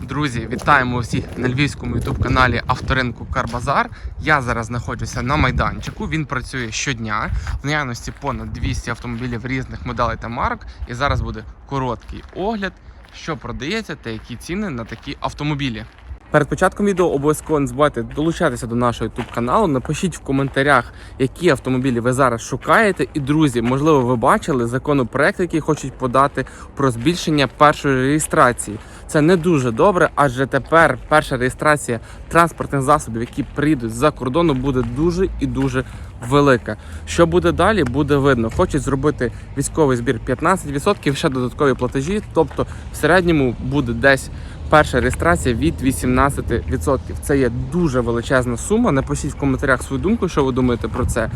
Друзі, вітаємо всіх на львівському ютуб каналі Авторинку Карбазар. Я зараз знаходжуся на майданчику. Він працює щодня. В наявності понад 200 автомобілів різних моделей та марок. І зараз буде короткий огляд, що продається та які ціни на такі автомобілі. Перед початком відео обов'язково не забувайте долучатися до нашого YouTube каналу. Напишіть в коментарях, які автомобілі ви зараз шукаєте. І друзі, можливо, ви бачили законопроект, який хочуть подати про збільшення першої реєстрації. Це не дуже добре, адже тепер перша реєстрація транспортних засобів, які прийдуть з-за кордону, буде дуже і дуже велика. Що буде далі, буде видно. Хочуть зробити військовий збір 15%, ще додаткові платежі. Тобто, в середньому буде десь перша реєстрація від 18%. Це є дуже величезна сума. Напишіть в коментарях свою думку, що ви думаєте про це.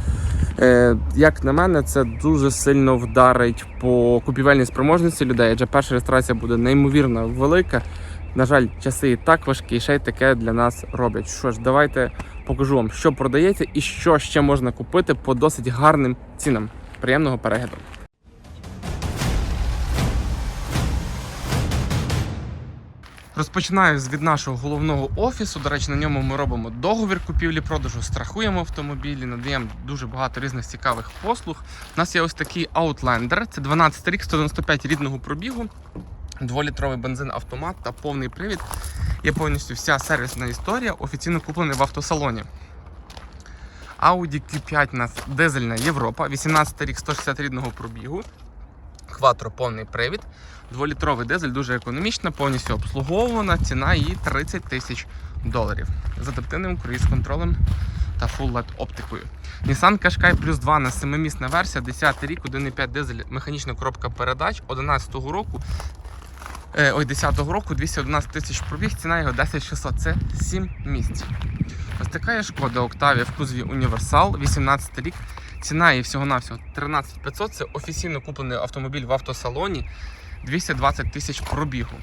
Е, як на мене, це дуже сильно вдарить по купівельній спроможності людей, адже перша реєстрація буде неймовірно велика. На жаль, часи і так важкі, і ще й таке для нас роблять. Що ж, давайте покажу вам, що продається і що ще можна купити по досить гарним цінам. Приємного перегляду. Розпочинаю від нашого головного офісу. До речі, на ньому ми робимо договір купівлі-продажу, страхуємо автомобілі, надаємо дуже багато різних цікавих послуг. У нас є ось такий Outlander, це 12 рік, 195 рідного пробігу, дволітровий бензин автомат та повний привід. Є повністю вся сервісна історія, офіційно куплений в автосалоні. Audi Q5 у нас дизельна Європа, 18 рік, 160 рідного пробігу. Кватро повний привід. Дволітровий дизель дуже економічна, повністю обслуговувана. Ціна її 30 тисяч доларів з адаптивним круїз-контролем та Full LED оптикою. Nissan Qashqai плюс 2 на 7-місна версія, 10 рік, 1,5 дизель, механічна коробка передач 11-го року. Е, ой, 10-го року 211 тисяч пробіг, ціна його 10600, це 7 місць. Ось така є шкода Octavia в кузові Універсал, 18 рік. Ціна її всього-навсього 13500. Це офіційно куплений автомобіль в автосалоні. 220 тисяч пробігу.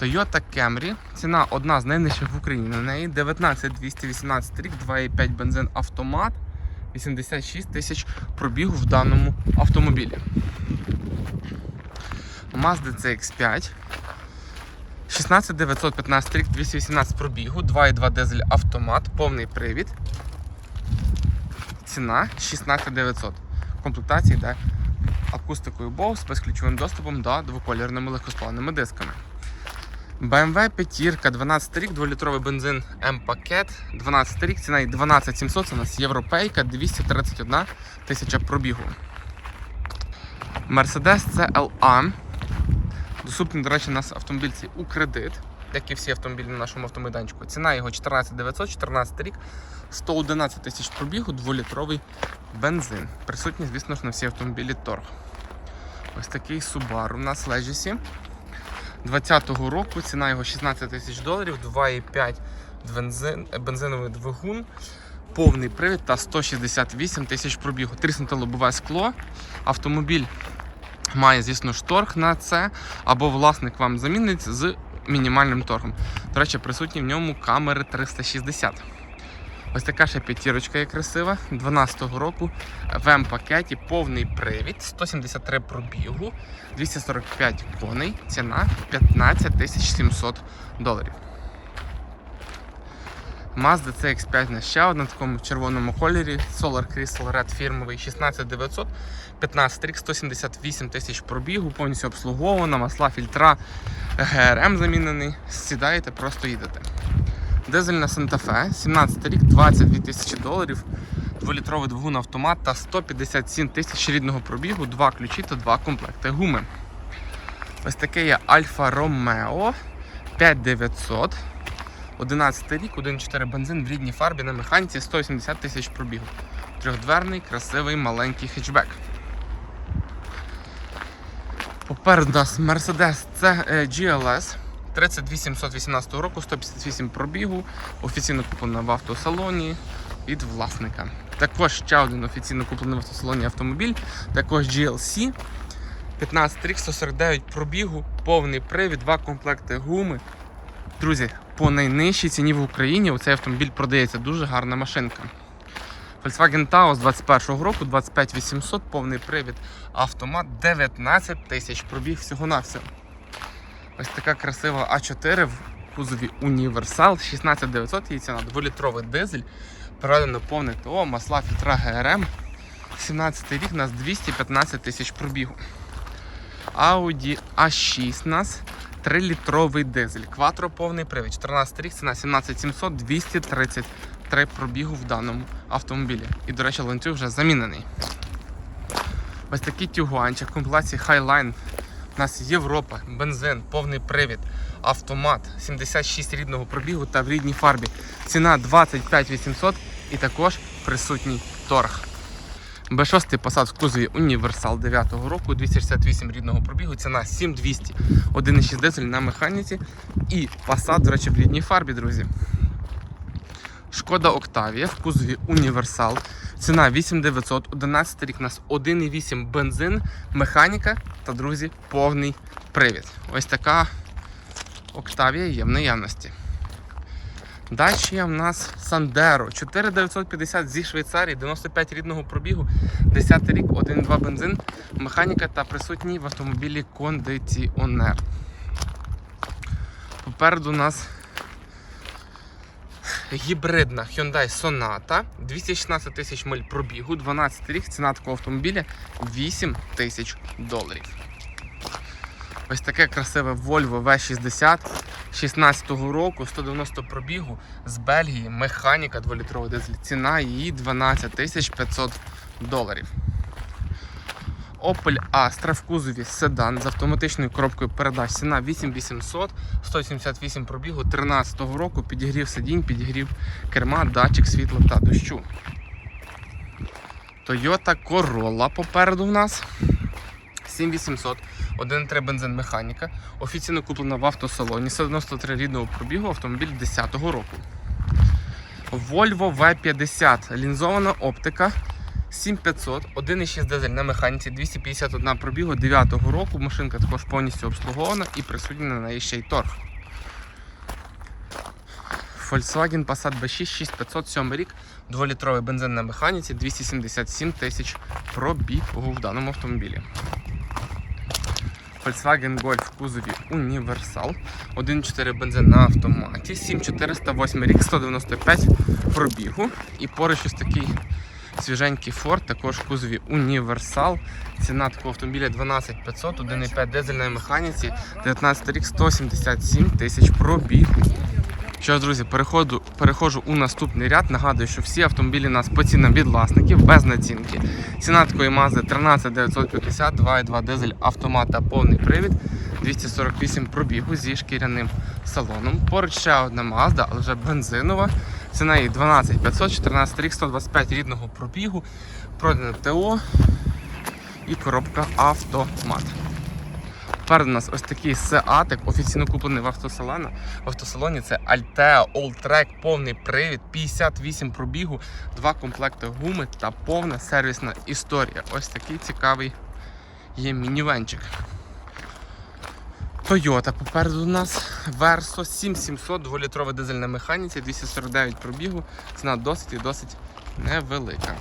Toyota Camry. Ціна одна з найнижчих в Україні на неї. 19218 рік, 2,5 бензин автомат. 86 тисяч пробігу в даному автомобілі. Mazda CX5. 16915 рік, 218 пробігу, 2,2 дизель автомат, повний привід. Ціна 16900. В комплектації йде акустикою Bose з безключовим доступом та двоколірними легкоспаленими дисками. BMW 5, 12 рік, 2-літровий бензин М-пакет, 12 рік, ціна її 12700, це у нас європейка, 231 тисяча пробігу. Mercedes CLA. Доступний, до речі, у нас автомобіль цей у кредит, як і всі автомобілі на нашому автомайданчику. Ціна його 14900, 14 рік, 111 тисяч пробігу, 2-літровий бензин. Присутній, звісно ж, на всі автомобілі торг. Ось такий Subaru у нас Legacy. 20-го року ціна його 16 тисяч доларів, 2,5 бензин, бензиновий двигун, повний привід та 168 тисяч пробігу. 3 лобове скло. Автомобіль має, звісно ж, торг на це, або власник вам замінить з мінімальним торгом. До речі, присутні в ньому камери 360. Ось така ще п'ятірочка є красива, 12-го року в М-пакеті, повний привід, 173 пробігу, 245 коней, ціна 15 700 доларів. Mazda CX5 на ще одна в такому червоному кольорі, Solar Crystal Red фірмовий 16900, 15 рік, 178 тисяч пробігу, повністю обслугована, масла, фільтра, ГРМ замінений. Сідаєте, просто їдете. Дизельна Fe, 17 рік, 22 тисячі доларів, 2-літровий двигун автомат та 157 тисяч рідного пробігу, два ключі та два комплекти гуми. Ось таке є Альфа Romeo 5900. 11 рік, 1.4 бензин в рідній фарбі на механіці 180 тисяч пробігу. Трьохдверний, красивий, маленький хетчбек. Попереду нас Mercedes це GLS 32718 року, 158 пробігу, офіційно куплена в автосалоні від власника. Також ще один офіційно куплений в автосалоні автомобіль, також GLC. 15 рік, 149 пробігу, повний привід, два комплекти гуми. Друзі, по найнижчій ціні в Україні цей автомобіль продається дуже гарна машинка. Volkswagen Taos 21-го року, 25800, повний привід, автомат 19 тисяч пробіг всього-навсього. Ось така красива А4 в кузові Універсал 16900 її ціна, 2-літровий дизель, проведено повне ТО, масла фільтра ГРМ. 17 рік у нас 215 тисяч пробігу. Audi A6 у нас 3-літровий дизель. Кватро повний привід. 14 рік, ціна 17700, 233 пробігу в даному автомобілі. І, до речі, ланцюг вже замінений. Ось такий тюгуанчик в комплектації Highline. У нас Європа, бензин, повний привід, автомат, 76 рідного пробігу та в рідній фарбі. Ціна 25 800 і також присутній торг. Б6 посад в кузові Універсал 9 року, 268 рідного пробігу, ціна 7200, 1,6 дизель на механіці і посад, до речі, в рідній фарбі, друзі. Шкода Октавія в кузові Універсал. Ціна 8900, 11 рік у нас 1,8 бензин, механіка та, друзі, повний привід. Ось така Октавія є в наявності. Далі в нас Сандеро 4950 зі Швейцарії, 95 рідного пробігу, 10 рік, 1,2 бензин, механіка та присутній в автомобілі кондиціонер. Попереду у нас гібридна Hyundai Sonata, 216 тисяч миль пробігу, 12 рік, ціна такого автомобіля 8 тисяч доларів. Ось таке красиве Volvo V60 16-го року, 190 пробігу з Бельгії, механіка 2-літровий дизель. Ціна її 12 тисяч 500 доларів. Opel Astra в кузові седан з автоматичною коробкою передач. Ціна 8800, 178 пробігу 13-го року, підігрів сидінь, підігрів керма, датчик світла та дощу. Toyota Corolla попереду в нас. 7800, 1.3 бензин механіка. Офіційно куплена в автосалоні 193 рідного пробігу автомобіль 10-го року. Volvo V50, лінзована оптика 7500, 1,6 дизель на механіці, 251 пробігу 9-го року. Машинка також повністю обслугована і присутня на неї ще й торг. Volkswagen Passat B6 6500 7 рік, 2-літровий бензин на механіці, 277 тисяч пробігу в даному автомобілі. Volkswagen Golf в кузові Універсал, 1.4 бензин на автоматі, 7408 рік, 195 пробігу. І поруч ось такий свіженький Ford, також в кузові Універсал. Ціна такого автомобіля 12500, 1,5 дизель на механіці, 19 рік, 177 тисяч пробігу. Що ж, друзі, переходу, переходжу у наступний ряд. Нагадую, що всі автомобілі у нас по цінам від власників без націнки. Ціна такої мази 13950, 2,2 дизель автомат та повний привід, 248 пробігу зі шкіряним салоном. Поруч ще одна Mazda, але вже бензинова. Ціна її 12500, 14 рік, 125 рідного пробігу, продане ТО і коробка автомат. Попереду у нас ось такий Seatic, офіційно куплений в автосалоні. В автосалоні це Altea Alltrack, повний привід, 58 пробігу, два комплекти гуми та повна сервісна історія. Ось такий цікавий є мінівенчик. Toyota попереду у нас Verso 7700, 2-літровий дизель на механіці, 249 пробігу. Ціна досить і досить невелика.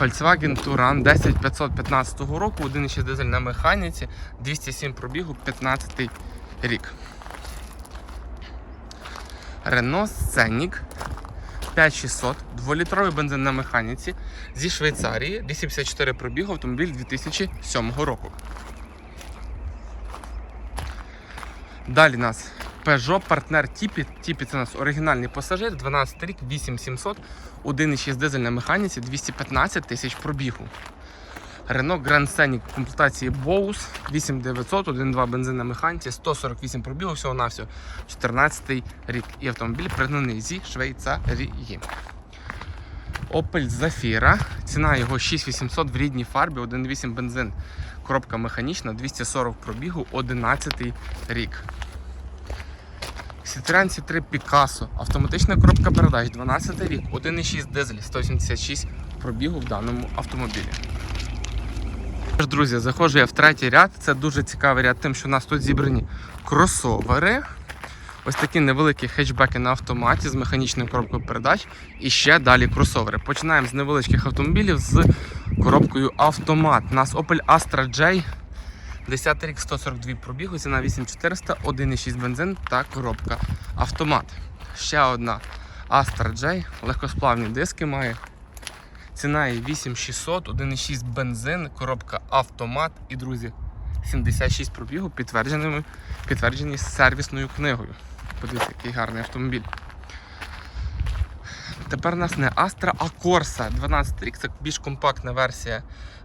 Volkswagen Touran 10515 року, 1,6 дизель на механіці, 207 пробігу, 15 рік. Renault Scenic 5600, 2-літровий бензин на механіці зі Швейцарії, 254 пробігу, автомобіль 2007 року. Далі нас Peugeot партнер Тіпі. Тіпі це у нас оригінальний пасажир, 12 рік, 8700, 1,6 дизель на механіці, 215 тисяч пробігу. Renault Grand Scenic в комплектації Bose 8900, 1,2 бензин на механіці, 148 пробігу, всього на всього 14 рік. І автомобіль пригнаний зі Швейцарії. Opel Zafira, ціна його 6800 в рідній фарбі, 1,8 бензин. Коробка механічна, 240 пробігу, 11 рік. Citroen C3 Picasso, автоматична коробка передач, 12 рік, 1,6 дизель, 176 пробігу в даному автомобілі. Друзі, заходжу я в третій ряд. Це дуже цікавий ряд, тим, що у нас тут зібрані кросовери. Ось такі невеликі хетчбеки на автоматі з механічною коробкою передач. І ще далі кросовери. Починаємо з невеличких автомобілів з коробкою автомат. У нас Opel Astra J 10 рік 142 пробігу, ціна 8400, 1,6 бензин та коробка автомат. Ще одна Astra J, легкосплавні диски має. Ціна її 8600, 1,6 бензин, коробка автомат і, друзі, 76 пробігу підтвердженими, підтверджені сервісною книгою. Подивіться, який гарний автомобіль. Тепер у нас не Astra, а Corsa 12 рік. Це більш компактна версія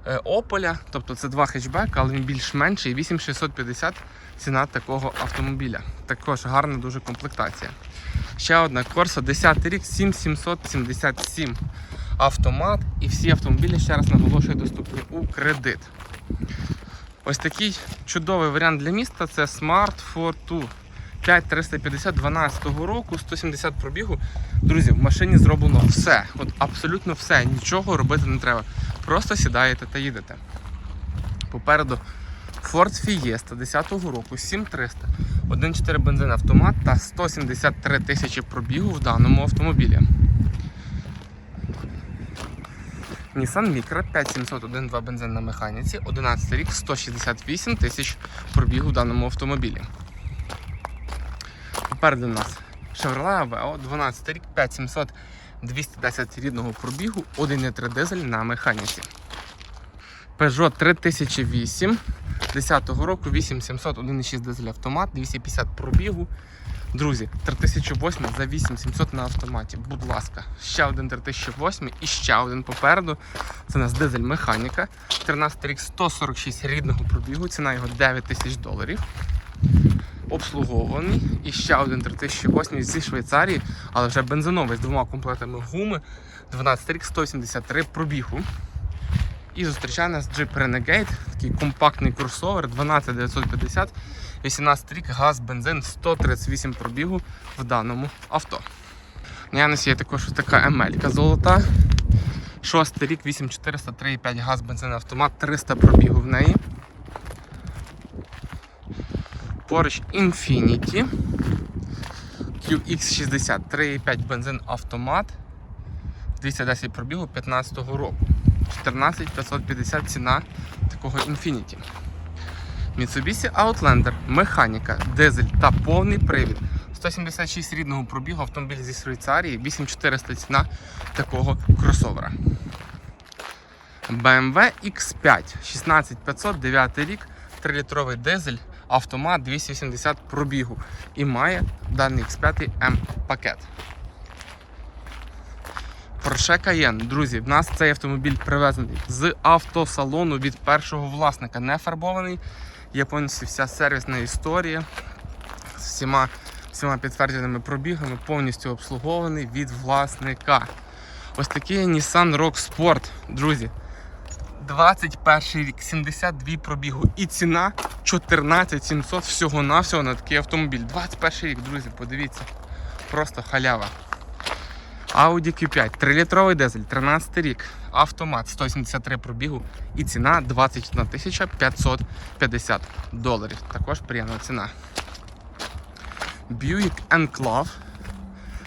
е, Opel. Тобто це два хетчбека, але він більш менший. 8650 ціна такого автомобіля. Також гарна дуже комплектація. Ще одна Corsa 10 рік, 7777 автомат. І всі автомобілі, ще раз наголошую, доступні у кредит. Ось такий чудовий варіант для міста це Smart Fortwo. 5350 12 року, 170 пробігу. Друзі, в машині зроблено все. От абсолютно все. Нічого робити не треба. Просто сідаєте та їдете. Попереду Ford Fiesta 10-го року, 7300, 1.4 бензин автомат та 173 тисячі пробігу в даному автомобілі. Nissan Micra 5700 1.2 бензин на механіці, 11 рік, 168 тисяч пробігу в даному автомобілі. Попереду у нас Chevrolet Aveo, 12 рік, 5700 210 рідного пробігу, 1.3 дизель на механіці. Peugeot 3008 10 року, 8700, 1.6 дизель автомат, 250 пробігу. Друзі, 3008 за 8700 на автоматі. Будь ласка, ще один 3008 і ще один попереду. Це у нас дизель механіка. 13 рік 146 рідного пробігу, ціна його 9000 доларів. Обслугований. І ще один 3008 зі Швейцарії, але вже бензиновий з двома комплектами гуми. 12 рік 183 пробігу. І зустрічає нас Jeep Renegade, такий компактний кросовер 12950, 18 рік, газ, бензин, 138 пробігу в даному авто. Наявності є також така емелька золота. 6 рік, 8400, 3,5 газ, бензин, автомат, 300 пробігу в неї. Поруч Infiniti QX60, 3,5 бензин автомат, 210 пробігу 15 року. 14550 ціна такого Infiniti. Mitsubishi Outlander, механіка, дизель та повний привід. 176 рідного пробігу автомобіль зі Швейцарії, 8400 ціна такого кросовера. BMW X5 16500, 9 рік, 3-літровий дизель, автомат 280 пробігу. І має даний X5 M пакет. Porsche Cayenne. Друзі, в нас цей автомобіль привезений з автосалону від першого власника. Не фарбований. Є повністю вся сервісна історія з всіма, всіма підтвердженими пробігами, повністю обслугований від власника. Ось такий Nissan Rock Sport, друзі. 21 рік, 72 пробігу і ціна 14 700 всього-навсього на такий автомобіль. 21 рік, друзі, подивіться. Просто халява. Audi Q5, 3-літровий дизель, 13 рік, автомат, 173 пробігу і ціна 21 550 доларів. Також приємна ціна. Buick Enclave,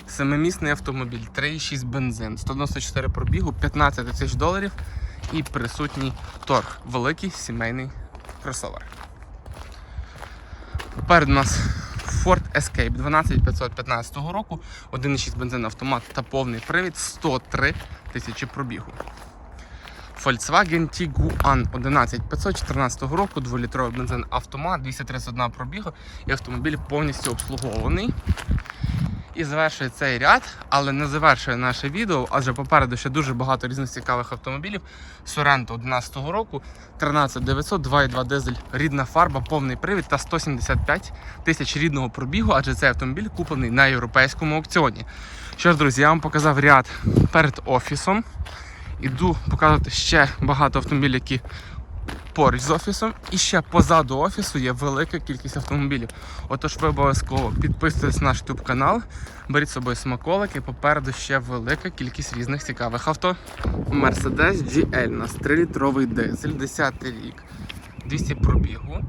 семимісний автомобіль, 3,6 бензин, 194 пробігу, 15 тисяч доларів і присутній торг. Великий сімейний кросовер. У нас Ford Escape 12515 року, 1,6 бензин автомат та повний привід 103 тисячі пробігу. Volkswagen Tiguan 11514 року, 2-літровий бензин автомат, 231 пробігу і автомобіль повністю обслугований. І завершує цей ряд, але не завершує наше відео, адже попереду ще дуже багато різних цікавих автомобілів. Sorento 11 року, 13900, 2,2 дизель, рідна фарба, повний привід та 175 тисяч рідного пробігу, адже цей автомобіль куплений на європейському аукціоні. Що ж, друзі, я вам показав ряд перед офісом. Іду показувати ще багато автомобілів, які поруч з офісом. І ще позаду офісу є велика кількість автомобілів. Отож, ви обов'язково підписуйтесь на наш YouTube канал, беріть з собою смаколики. Попереду ще велика кількість різних цікавих авто. Mercedes GL у нас 3-літровий дизель, 10 рік, 200 пробігу,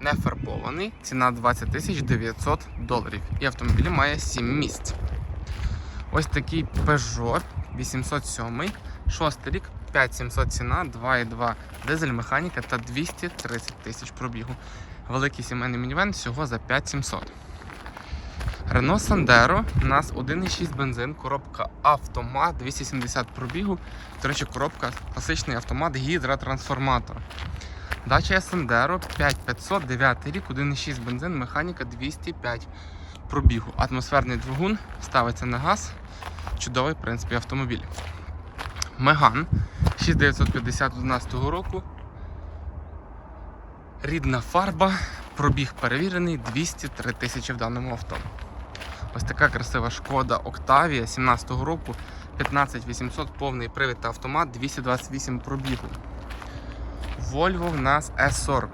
не фарбований, ціна 20 тисяч 900 доларів. І автомобіль має 7 місць. Ось такий Peugeot 807, 6 рік, 5700 ціна, 2,2 дизель, механіка та 230 тисяч пробігу. Великий сімейний мінівен всього за 5700. Renault Sandero у нас 1,6 бензин, коробка автомат, 270 пробігу. До речі, коробка класичний автомат гідротрансформатор. Дача Sandero 5500, 9 рік, 1,6 бензин, механіка 205 пробігу. Атмосферний двигун ставиться на газ. Чудовий, в принципі, автомобіль. Меган 6950 року. Рідна фарба, пробіг перевірений 203 тисячі в даному авто. Ось така красива шкода Октавія 17-го року, 15800 повний привід та автомат, 228 пробігу. Volvo в нас S40.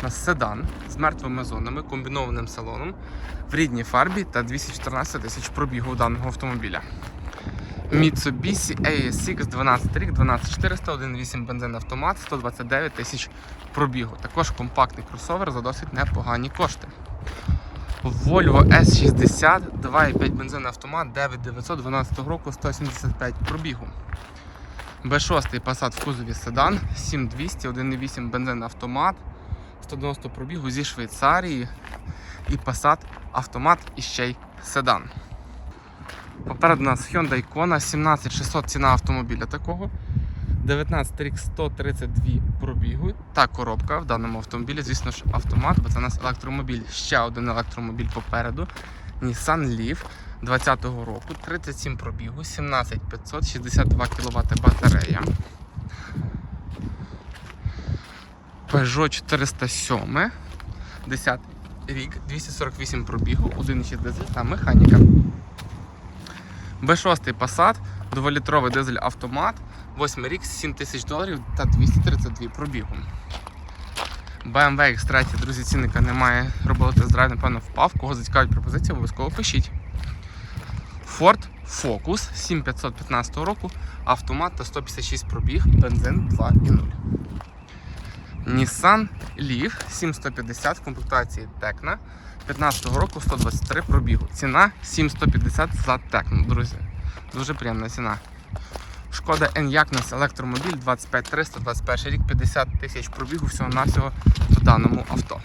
У нас седан з мертвими зонами, комбінованим салоном в рідній фарбі та 214 тисяч пробігу даного автомобіля. Mitsubishi ASX 12 рік, 12400, 1.8 бензин автомат, 129 тисяч пробігу. Також компактний кросовер за досить непогані кошти. Volvo S60, 2,5 бензин автомат, 9912 року, 175 пробігу. B6 Passat в кузові седан, 7200, 1,8 бензин автомат, 190 пробігу зі Швейцарії і Passat автомат і ще й седан. Попереду у нас Hyundai Kona 17600 ціна автомобіля такого. 19 рік 132 пробігу та коробка в даному автомобілі, звісно ж, автомат, бо це у нас електромобіль. Ще один електромобіль попереду. Nissan Leaf 20-го року, 37 пробігу, 17500, 62 кВт батарея. Peugeot 407, 10 рік, 248 пробігу, 1,6 дизель та механіка. B6 Passat, 2-літровий дизель автомат, 8 рік, 7 тисяч доларів та 232 пробігу. BMW X3, друзі, цінника немає. Робили тест-драйв, напевно, впав. Кого зацікавить пропозиція, обов'язково пишіть. Ford Focus 7515 року, автомат та 156 пробіг, бензин 2,0. Nissan Leaf 7150 в комплектації Tecna 15 року 123 пробігу. Ціна 7150 за Tecna, друзі. Дуже приємна ціна. Шкода нас електромобіль 25300, 21 рік, 50 тисяч пробігу всього-навсього в даному авто.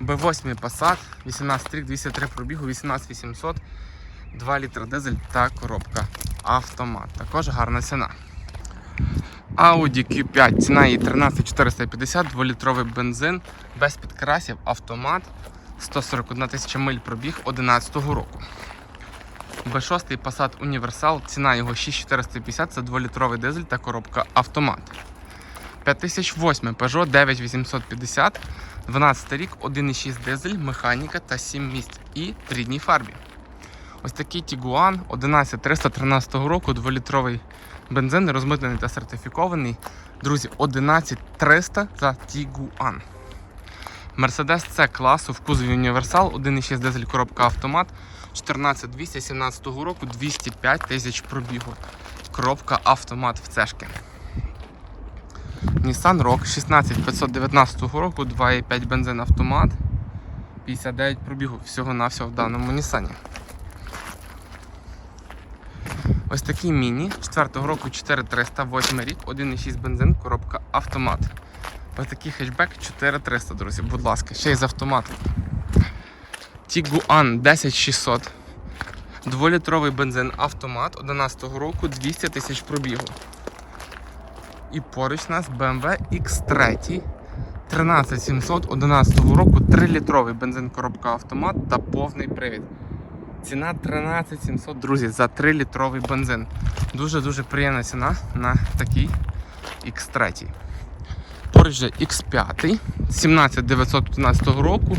B8 Passat, 18 рік, 203 пробігу, 18800, 2 літра дизель та коробка автомат. Також гарна ціна. Audi Q5, ціна її 13450, 2-літровий бензин, без підкрасів, автомат, 141 тисяча миль пробіг 2011 року. B6 Passat Universal, ціна його 6450, це 2-літровий дизель та коробка автомат. 5008 Peugeot 9850, 12 рік, 1,6 дизель, механіка та 7 місць і в рідній фарбі. Ось такий Tiguan 11313 року, 2-літровий бензин, розмитнений та сертифікований. Друзі, 11300 за Tiguan. Mercedes C класу в кузові Універсал, 1,6 дизель коробка автомат, 14217 року, 205 тисяч пробігу. Коробка автомат в цешки. Nissan Rogue 16519 року, 2,5 бензин автомат, 59 пробігу всього-навсього в даному Нісані. Ось такий міні 4-го року 4300, 8 рік, 1,6 бензин, коробка автомат. Ось такий хетчбек 4300, друзі, будь ласка, ще й з автоматом. Tiguan 10600. 2-літровий бензин автомат 11 року 200 тисяч пробігу. І поруч у нас BMW X3 13700 11 року 3-літровий бензин коробка автомат та повний привід. Ціна 13700, друзі, за 3-літровий бензин. Дуже-дуже приємна ціна на такий X3. Поруч же X5 17915 року.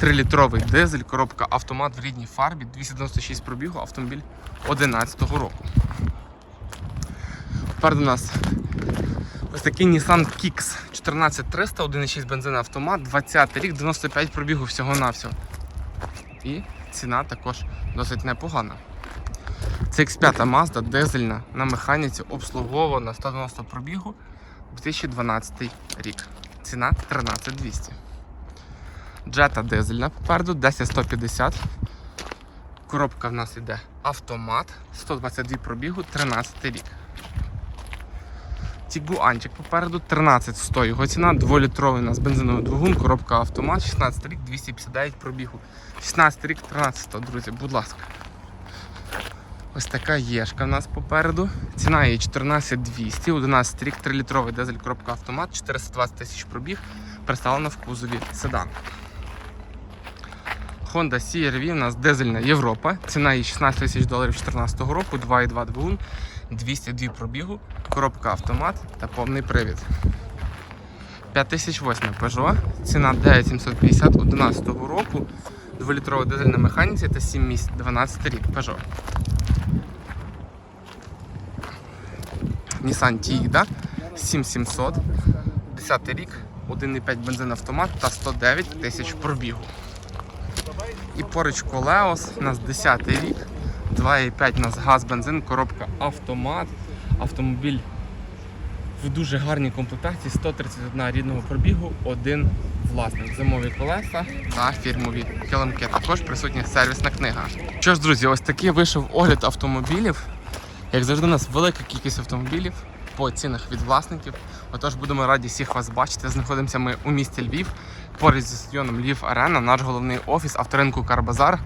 3-літровий дизель, коробка автомат в рідній фарбі, 296 пробігу, автомобіль 2011 року. Тепер у нас ось такий Nissan Kicks 14300, 1,6 бензин автомат, 20 рік, 95 пробігу всього-навсього. І ціна також досить непогана. Це X5 Mazda дизельна на механіці обслуговувана 190 пробігу 2012 рік. Ціна 13200. Jetta дизельна попереду 10150. Коробка в нас йде автомат, 122 пробігу, 13 рік. Тігуанчик попереду 13100. Його ціна 2-літровий у нас бензиновий двигун, коробка автомат, 16 рік, 259 пробігу. 16 рік, 13100, друзі, будь ласка. Ось така єшка в нас попереду. Ціна її 14200, 11 рік, 3-літровий дизель, коробка автомат, 420 тисяч пробіг, представлена в кузові седан. Honda CR-V у нас дизельна Європа. Ціна її 16 тисяч доларів 2014 року, 2,2 двигун, 202 пробігу, коробка автомат та повний привід. 5008 Peugeot, ціна 9750 11 року, 2-літрова дизель на механіці та 7 місць 12 рік Peugeot. Nissan Tiida 7700, 10 рік, 1,5 бензин автомат та 109 тисяч пробігу. І поруч Колеос, у нас 10 рік, 2,5 у нас газ, бензин, коробка автомат, автомобіль в дуже гарній комплектації, 131 рідного пробігу, один власник. Зимові колеса та фірмові килимки. Також присутня сервісна книга. Що ж, друзі, ось такий вийшов огляд автомобілів. Як завжди, у нас велика кількість автомобілів по цінах від власників. Отож, будемо раді всіх вас бачити. Знаходимося ми у місті Львів, поруч зі стадіоном Львів Арена, наш головний офіс авторинку Карбазар.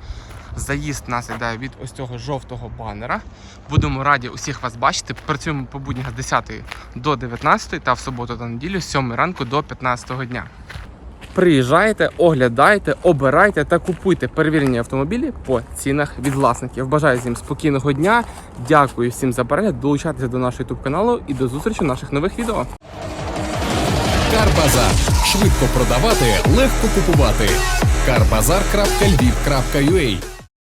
Заїзд нас йде від ось цього жовтого банера. Будемо раді усіх вас бачити. Працюємо по буднях з 10 до 19 та в суботу та неділю з 7 ранку до 15 дня. Приїжджайте, оглядайте, обирайте та купуйте перевірені автомобілі по цінах від власників. Бажаю всім спокійного дня. Дякую всім за перегляд. Долучайтеся до нашого YouTube каналу і до зустрічі в наших нових відео. Карбазар. Швидко продавати, легко купувати. Карбазар.львів.ua